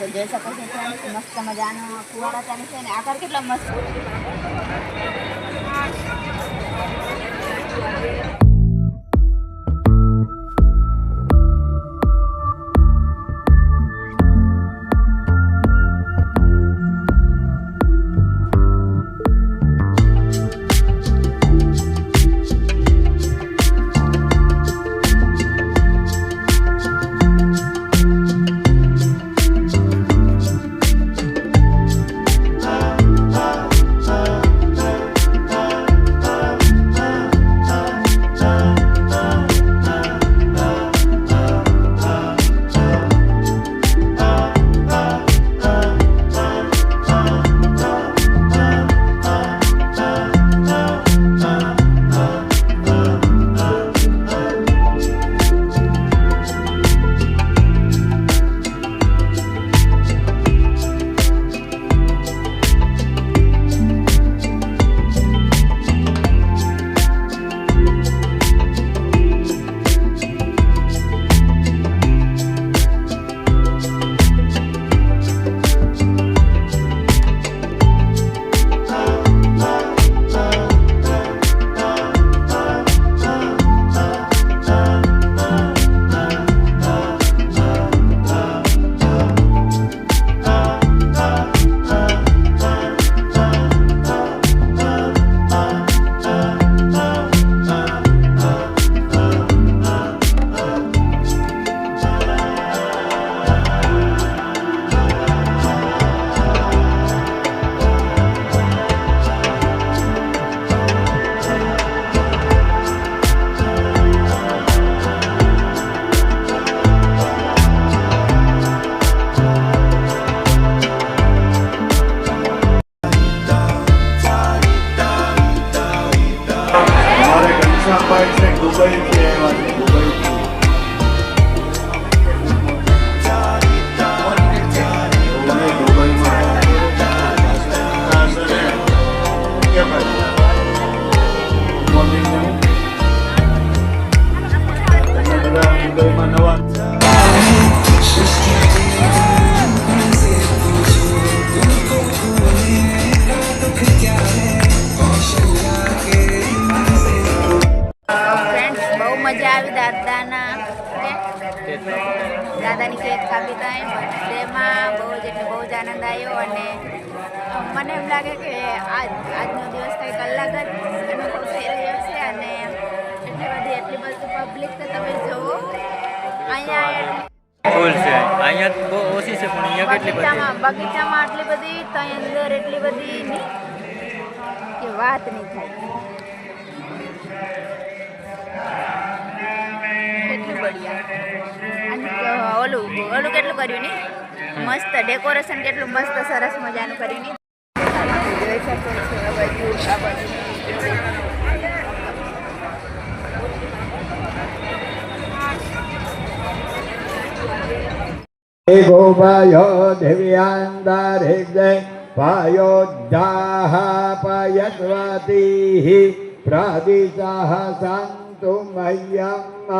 તો જોઈ શકો છો મસ્ત મજાનો ફુવારા ચાલે છે ને આકાર કેટલો મસ્ત ઘનશ્યામભાઈ છે દુબઈથી આવ્યા છે આનંદ આવ્યો અને મને એમ લાગે કે આજ આજનો દિવસ કંઈક અલગ જ અનુભવ થઈ રહ્યો છે અને એટલી બધી એટલી બધી પબ્લિક તો તમે જુઓ. અહીંયા ફૂલ છે. અહીંયા બહુ ઓછી છે પણ અહીંયા કેટલી બધી બગીચામાં આટલી બધી ત્યાં અંદર એટલી બધી નહીં કે વાત નહીં થાય. કેટલું બઢિયા ઓલું ઓલું કેટલું કર્યું ને મસ્ત ડેકોરેશન કેટલું મસ્ત સરસ મજાનું કર્યું ને જોઈ શકો છો આ બાજુ આ બાજુ गोपायो दिव्यान्दारिग्धे पायोद्धाः पयस्वतीः प्रदिशः सन्तु मह्यम्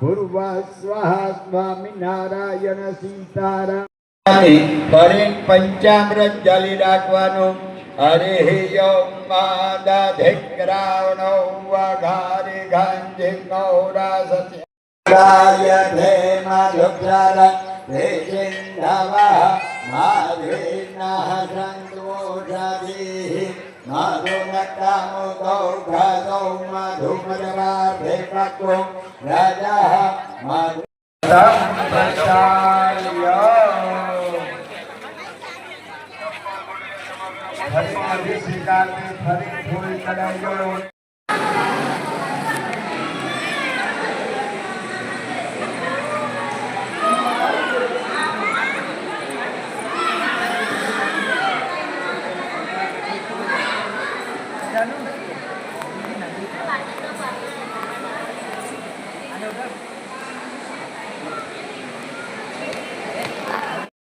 पूर्वस्वः સ્વામિનારાયણ સીતારામ ફરી પંચામૃત જલી રાખવાનું હરે યમ માદધિક્રાવણો વઘારે ગાંજે ગૌરાસસ્ય ગાયતે માધુક્ષાર હે સિંધવઃ માધવીર્નઃ સંતોષાદિઃ માધુનકામો ગૌ મધુમરવાભે પક્વો રાજા માધુ. ફરી સ્વીકાર ફરી ફૂલ ચડાવજો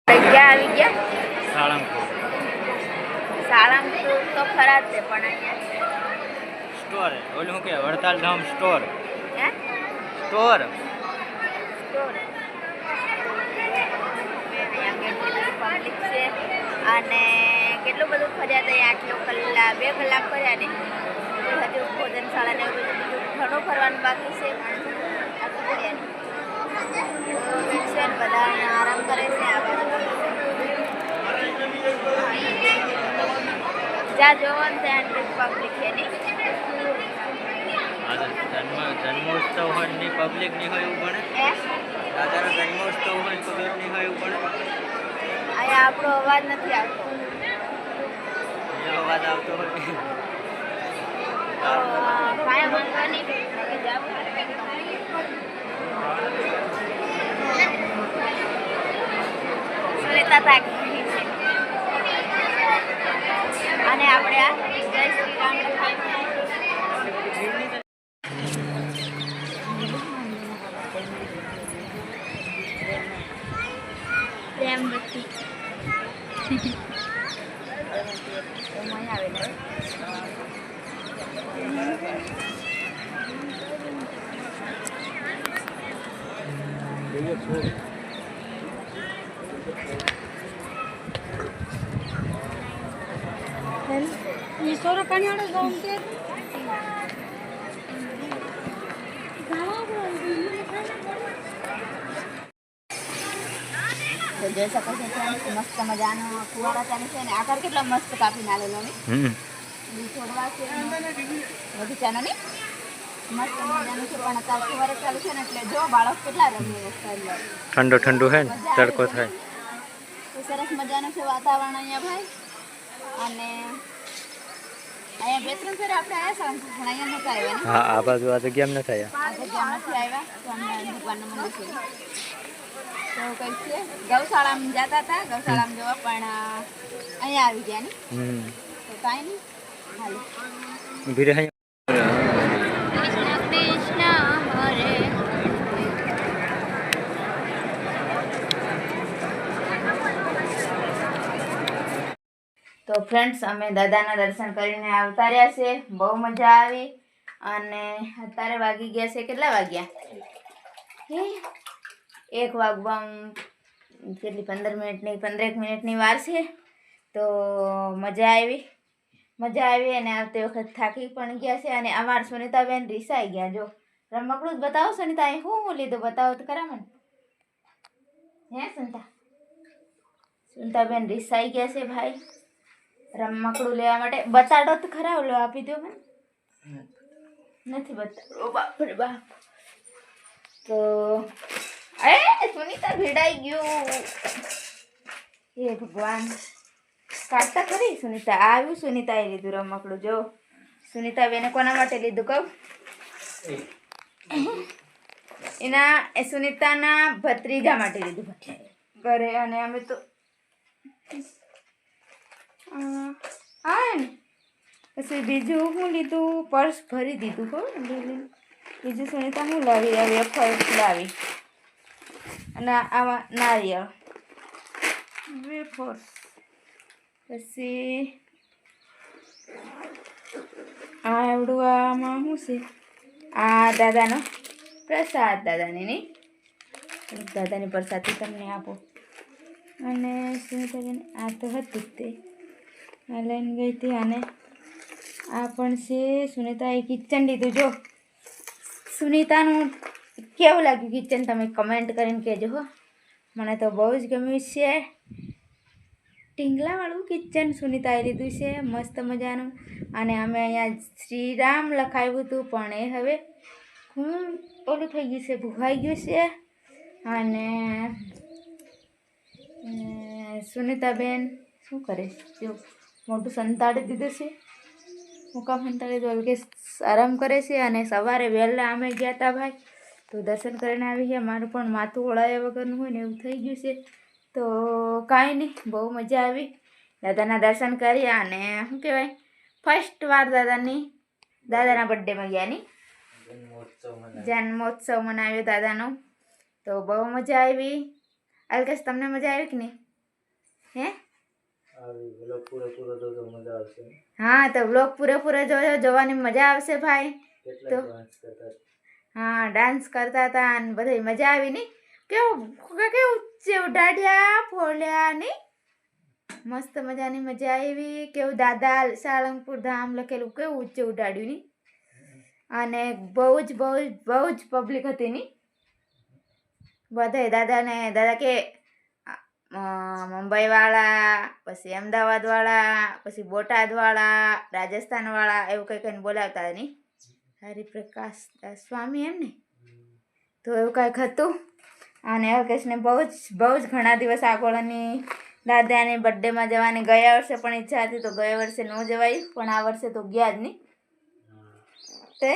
ગયા આવી ગયા સાળંગપુર સાળંગપુર તો પણ અહીંયા સ્ટોર ઓલું કે વડતાલ ધામ સ્ટોર. હે? સ્ટોર. સ્ટોર. અને કેટલું બધું ફર્યા હતા આટલો કલાક બે કલાક ફર્યા ને. હજુ ભોજનશાળા ને બધું ઘણું ફરવાનું બાકી છે. આટલું ફર્યા બધા આરામ કરે છે આ બાજુ. જ્યાં જોવો ને ત્યાં પબ્લિક છે નહીં જન્મ જન્મોત્સવ હોયની પબ્લિકની હોય એવું એ દાદાનો જન્મોત્સવ હોય પબ્લિકની હોય એવું બને અહીંયા આપણો અવાજ નથી આવતો. અવાજ વાત આવતો હોય વાંધો નહીં હવે જાવું સુલેતા તાકી છે અને આપણે આ જય શ્રી રામ પ્રેમવતી એમાં આવે પાણી કન્યાડો જાઉં કે તો જોઈ શકો છો friends, મસ્ત મજાનો કુવાળા ચાલે છે અને આકાર કેટલો મસ્ત કાપી નાખેલો ને. છોડવા છે. બગીચાનો ને મસ્ત મજાનું છે પણ અત્યારે ફુવારા ચાલુ છે ને એટલે જો બાળક કેટલા રમી. ઠંડો ઠંડુ હે ને તડકો થાય. તો સરસ મજાનું છે વાતાવરણ અહીંયા ભાઈ. અને હા આ બાજુ આ જગ્યા નથી આવ્યા તો અમને દુકાનનું મંદિર તો કઈ છે ગૌશાળામાં જતા હતા ગૌશાળામાં જવા પણ અહીંયા આવી ગયા ને તો કાંઈ નહીં હાલો ઊભી રહે કૃષ્ણ કૃષ્ણ હરે તો ફ્રેન્ડ્સ અમે દાદાના દર્શન કરીને આવતા રહ્યા છે. બહુ મજા આવી. અને અત્યારે વાગી ગયા છે કેટલા વાગ્યા? હે? એક વાગવા કેટલી, પંદર મિનિટની પંદરેક મિનિટની વાર છે. તો મજા આવી. મજા આવી અને આવતી વખત થાકી પણ ગયા છે. અને અમાર સુનિતાબેન રીસાઈ ગયા. જો, રમકડું જ બતાવો સુનિતા અહીં શું હું લીધું? બતાવો તો ખરા મને. હે સુનિતા? સુનિતાબેન રીસાઈ ગયા છે ભાઈ. રમકડું લેવા માટે. બતાડો તો ખરા ઓલો આપી દો મને. નથી બતાડો બાપરે બાપ તો એ સુનિતા ભીડાઈ ગયું. હે ભગવાન. કાઢતા ખરી સુનિતા? આવ્યું સુનિતાએ લીધું રમકડું જો. સુનિતા બેને કોના માટે લીધું કહું? એના એ સુનિતાના ભત્રીજા માટે લીધું ઘરે અને અમે તો આ ને પછી બીજું હું લીધું, પર્સ ભરી દીધું ખબર બીજું સુનિતા હું લાવી આ વેફર લાવી. અને આમાં નારિયેળ. વેફર્સ પછી આ એવડું આમાં શું છે? આ દાદાનો પ્રસાદ દાદાની, નહીં? દાદાની પ્રસાદથી તમને આપો. અને સુનિતાબેન આ તો હતું જ તે. આ લઈને ગઈ હતી અને આ પણ છે. સુનિતાએ કિચન લીધું. જો, સુનિતાનું કેવું લાગ્યું કિચન તમે કમેન્ટ કરીને કહેજો હો. મને તો બહુ જ ગમ્યું છે. ટીંગલાવાળું કિચન સુનિતાએ લીધું છે. મસ્ત મજાનું. અને અમે અહીંયા શ્રીરામ લખાવ્યું હતું, પણ એ હવે હું ઓલું થઈ ગયું છે ભૂખાઈ ગયું છે. અને સુનિતાબેન શું કરે? છે જો મોટું સંતાડી દીધું છે. મુકામ સંતાડી તો કે આરામ કરે છે અને સવારે વહેલા અમે ગયા હતા ભાઈ. તો દર્શન કરીને આવી ગયા. મારું પણ માથું ઓળાયા વગરનું હોય ને એવું થઈ ગયું છે. તો કાંઈ નહીં બહુ મજા આવી. દાદાના દર્શન કર્યા અને શું કહેવાય ફર્સ્ટ વાર દાદાની દાદાના બર્થડેમાં ગયા ની. જન્મોત્સવ મનાવ્યો દાદાનો. તો બહુ મજા આવી. અલકેશ તમને મજા આવી કે નહીં? હે? હા તો બ્લોગ પૂરેપૂરો જોજો જોવાની મજા આવશે ભાઈ. તો હા ડાન્સ કરતા હતા અને બધી મજા આવી નહીં કેવું કેવું જેવું દાઢિયા ફોલ્યા નહીં મસ્ત મજાની મજા આવી. કેવું દાદા સાળંગપુર ધામ લખેલું કેવું ઊંચે ઉડાડ્યું નહીં અને બહુ જ બહુ જ બહુ જ પબ્લિક હતી ની? બધાય દાદાને દાદા કે મુંબઈવાળા પછી અમદાવાદવાળા પછી બોટાદવાળા રાજસ્થાનવાળા એવું કંઈ કંઈ બોલાવતા નહીં. હરિપ્રકાશ સ્વામી એમ ને તો એવું કંઈક હતું. અને અલ્કેશને બહુ જ બહુ જ ઘણા દિવસ આગળની દાદાની બર્થડેમાં જવાની ગયા વર્ષે પણ ઈચ્છા હતી તો ગયા વર્ષે ન જવાયું પણ આ વર્ષે તો ગયા જ નહીં. તે?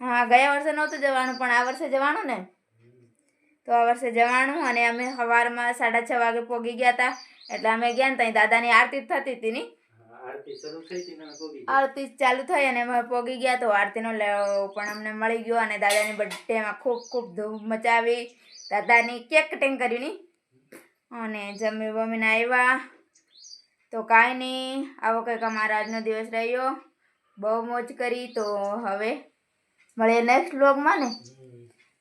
હા ગયા વર્ષે નહોતું જવાનું પણ આ વર્ષે જવાનું ને? તો આ વર્ષે જવાનું અને અમે સવારમાં સાડા છ વાગે પહોંચી ગયા હતા. એટલે અમે ગયા ને ત્યાં દાદાની આરતી થતી હતી ની આરતી ચાલુ થઈ અને અમે પહોંચી ગયા તો આરતીનો લેવો પણ અમને મળી ગયો અને દાદાની બર્થડેમાં ખૂબ ખૂબ ધૂમ મચાવી. દાદાની કેક કટિંગ કરી ની અને જમી બમીને આવ્યા. તો કાંઈ નહીં આવો કંઈક અમારો આજનો દિવસ રહ્યો. બહુ મોજ કરી તો હવે મળીએ નેક્સ્ટ વ્લોગમાં ને.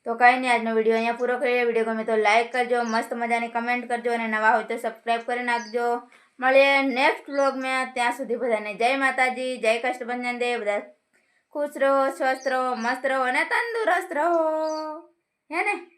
તો કંઈ નહીં, આજનો વીડિયો અહીંયા પૂરો કરીએ. વીડિયો ગમે તો લાઇક કરજો, મસ્ત મજાની કમેન્ટ કરજો અને નવા હોય તો સબસ્ક્રાઈબ કરી નાખજો. મળીએ નેક્સ્ટ વ્લોગમાં. ત્યાં સુધી બધાને જય માતાજી, જય કષ્ટભંજન દેવ. બધા ખુશ રહો, સ્વસ્થ રહો, મસ્ત રહો અને તંદુરસ્ત રહો. હે ને?